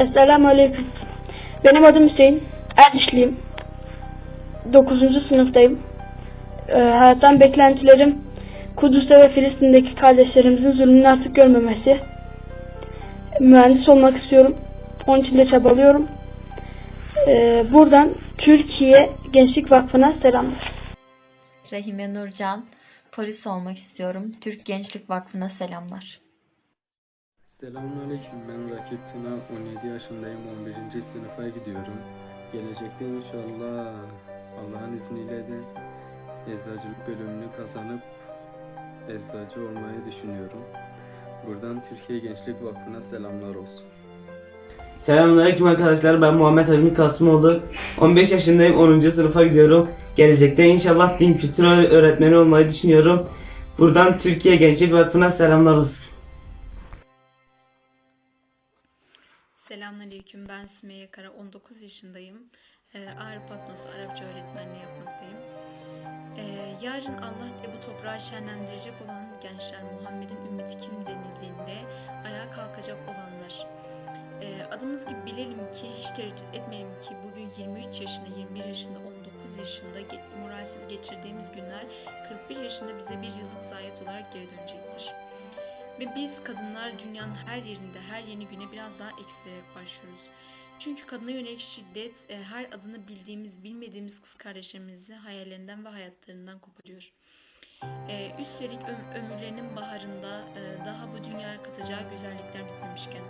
Esselamu Aleyküm. Benim adım Hüseyin. Erdişliyim. 9. sınıftayım. Ee, hayattan beklentilerim Kudüs'te ve Filistin'deki kardeşlerimizin zulmünü artık görmemesi. Mühendis olmak istiyorum. Onun için de çabalıyorum. Ee, buradan Türkiye Gençlik Vakfı'na selamlar. Rahime Nurcan, polis olmak istiyorum. Türk Gençlik Vakfı'na selamlar. Selamünaleyküm. Ben Rakip Tuna. 17 yaşındayım. 11. sınıfa gidiyorum. Gelecekte inşallah Allah'ın izniyle de eczacılık bölümünü kazanıp eczacı olmayı düşünüyorum. Buradan Türkiye Gençlik Vakfı'na selamlar olsun. Selamünaleyküm arkadaşlar. Ben Muhammed Azmi Kasımoğlu. 15 yaşındayım. 10. sınıfa gidiyorum. Gelecekte inşallah din kültür öğretmeni olmayı düşünüyorum. Buradan Türkiye Gençlik Vakfı'na selamlar olsun. Selamünaleyküm. Ben Sümeyye Kara. 19 yaşındayım. Ee, Ağrı Patnosu Arapça öğretmenliği yapmaktayım. Ee, yarın Allah ve bu toprağı şenlendirecek olan gençler Muhammed'in ümmeti kim denildiğinde ayağa kalkacak olanlar. Ee, adımız gibi bilelim ki hiç tereddüt etmeyelim ki bugün 23 yaşında, 21 yaşında, 19 yaşında moralsiz geçirdiğimiz günler 41 yaşında bize bir yazık zayet olarak geri dönecektir. Ve biz kadınlar dünyanın her yerinde, her yeni güne biraz daha eksilerek başlıyoruz. Çünkü kadına yönelik şiddet e, her adını bildiğimiz, bilmediğimiz kız kardeşlerimizi hayallerinden ve hayatlarından koparıyor. E, üstelik öm- ömürlerinin baharında e, daha bu dünyaya katacağı güzellikler bitmemişken.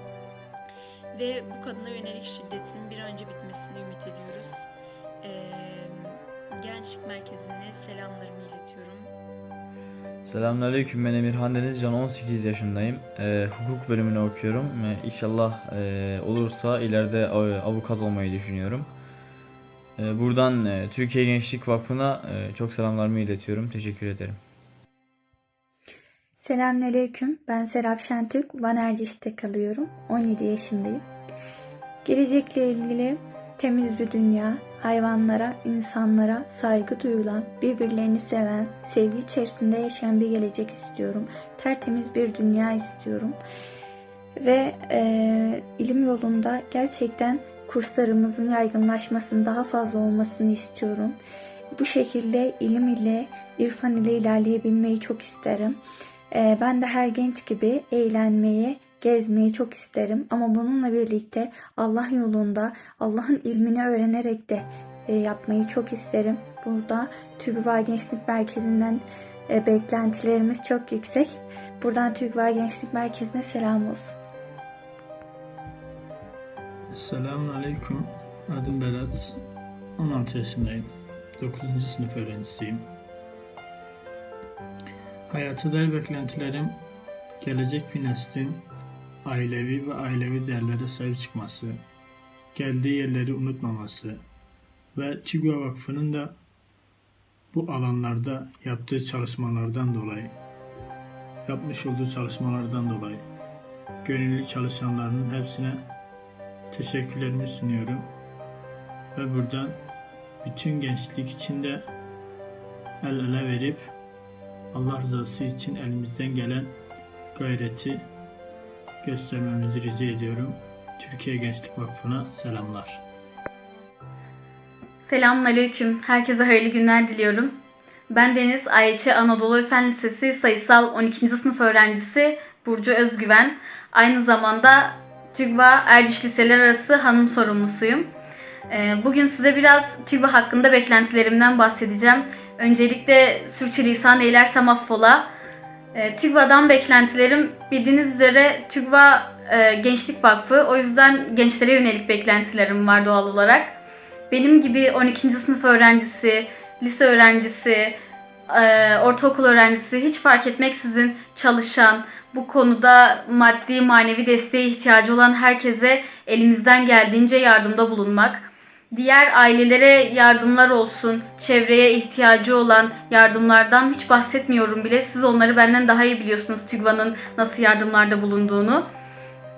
Ve bu kadına yönelik şiddetin bir önce bitmesini ümit ediyoruz. Gençlik merkezine selamlarımı iletiyorum. Selamünaleyküm ben Emirhan Denizcan 18 yaşındayım. Ee, hukuk bölümünü okuyorum. Ee, İnşallah e, olursa ileride e, avukat olmayı düşünüyorum. Ee, buradan e, Türkiye Gençlik Vakfı'na e, çok selamlarımı iletiyorum. Teşekkür ederim. Selamünaleyküm. Ben Serap Şentürk. Van Erciş'te kalıyorum. 17 yaşındayım. Gelecekle ilgili temiz bir dünya, hayvanlara, insanlara saygı duyulan, birbirlerini seven, sevgi içerisinde yaşayan bir gelecek istiyorum. Tertemiz bir dünya istiyorum. Ve eee, ilim yolunda gerçekten kurslarımızın yaygınlaşmasının daha fazla olmasını istiyorum. Bu şekilde ilim ile, irfan ile ilerleyebilmeyi çok isterim. Ee, ben de her genç gibi eğlenmeyi, gezmeyi çok isterim. Ama bununla birlikte Allah yolunda Allah'ın ilmini öğrenerek de e, yapmayı çok isterim. Burada TÜGVA Gençlik Merkezi'nden e, beklentilerimiz çok yüksek. Buradan TÜGVA Gençlik Merkezi'ne selam olsun. Selamun Aleyküm. Adım Berat. 16 yaşındayım. 9. sınıf öğrencisiyim. Hayata dair beklentilerim gelecek bir neslin ailevi ve ailevi değerlere sahip çıkması, geldiği yerleri unutmaması ve TÜGVA Vakfı'nın da bu alanlarda yaptığı çalışmalardan dolayı, yapmış olduğu çalışmalardan dolayı gönüllü çalışanlarının hepsine teşekkürlerimi sunuyorum. Ve buradan bütün gençlik içinde el ele verip Allah rızası için elimizden gelen gayreti göstermemizi rica ediyorum. Türkiye Gençlik Vakfı'na selamlar. Selamünaleyküm. Herkese hayırlı günler diliyorum. Ben Deniz Ayçi Anadolu Fen Lisesi sayısal 12. sınıf öğrencisi Burcu Özgüven. Aynı zamanda TÜGVA Erdiş Liseler Arası hanım sorumlusuyum. Ee, Bugün size biraz TÜGVA hakkında beklentilerimden bahsedeceğim. Öncelikle sürçülisan eylersem affola. E, TÜGVA'dan beklentilerim bildiğiniz üzere TÜGVA e, Gençlik Vakfı. O yüzden gençlere yönelik beklentilerim var doğal olarak. Benim gibi 12. sınıf öğrencisi, lise öğrencisi, e, ortaokul öğrencisi hiç fark etmeksizin çalışan, bu konuda maddi manevi desteğe ihtiyacı olan herkese elimizden geldiğince yardımda bulunmak. Diğer ailelere yardımlar olsun, çevreye ihtiyacı olan yardımlardan hiç bahsetmiyorum bile. Siz onları benden daha iyi biliyorsunuz TÜGVA'nın nasıl yardımlarda bulunduğunu.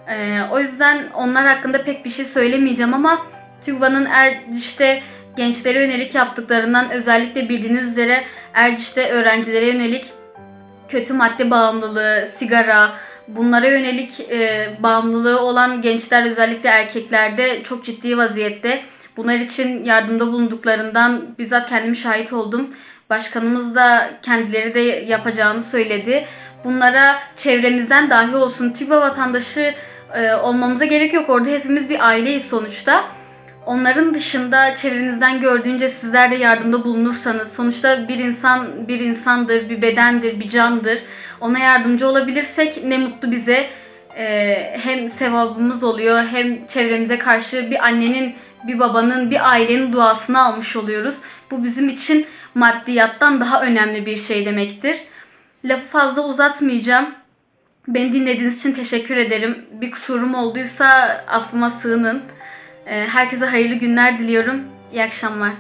Ee, o yüzden onlar hakkında pek bir şey söylemeyeceğim ama TÜGVA'nın Erciş'te gençlere yönelik yaptıklarından özellikle bildiğiniz üzere Erciş'te öğrencilere yönelik kötü madde bağımlılığı, sigara, bunlara yönelik e, bağımlılığı olan gençler özellikle erkeklerde çok ciddi vaziyette. Bunlar için yardımda bulunduklarından bizzat kendim şahit oldum. Başkanımız da kendileri de yapacağını söyledi. Bunlara çevremizden dahi olsun TÜGVA vatandaşı e, olmamıza gerek yok. Orada hepimiz bir aileyiz sonuçta. Onların dışında çevrenizden gördüğünce sizler de yardımda bulunursanız sonuçta bir insan bir insandır, bir bedendir, bir candır. Ona yardımcı olabilirsek ne mutlu bize. Ee, hem sevabımız oluyor hem çevremize karşı bir annenin, bir babanın, bir ailenin duasını almış oluyoruz. Bu bizim için maddiyattan daha önemli bir şey demektir. Lafı fazla uzatmayacağım. Beni dinlediğiniz için teşekkür ederim. Bir kusurum olduysa affıma sığının. Ee, Herkese hayırlı günler diliyorum. İyi akşamlar.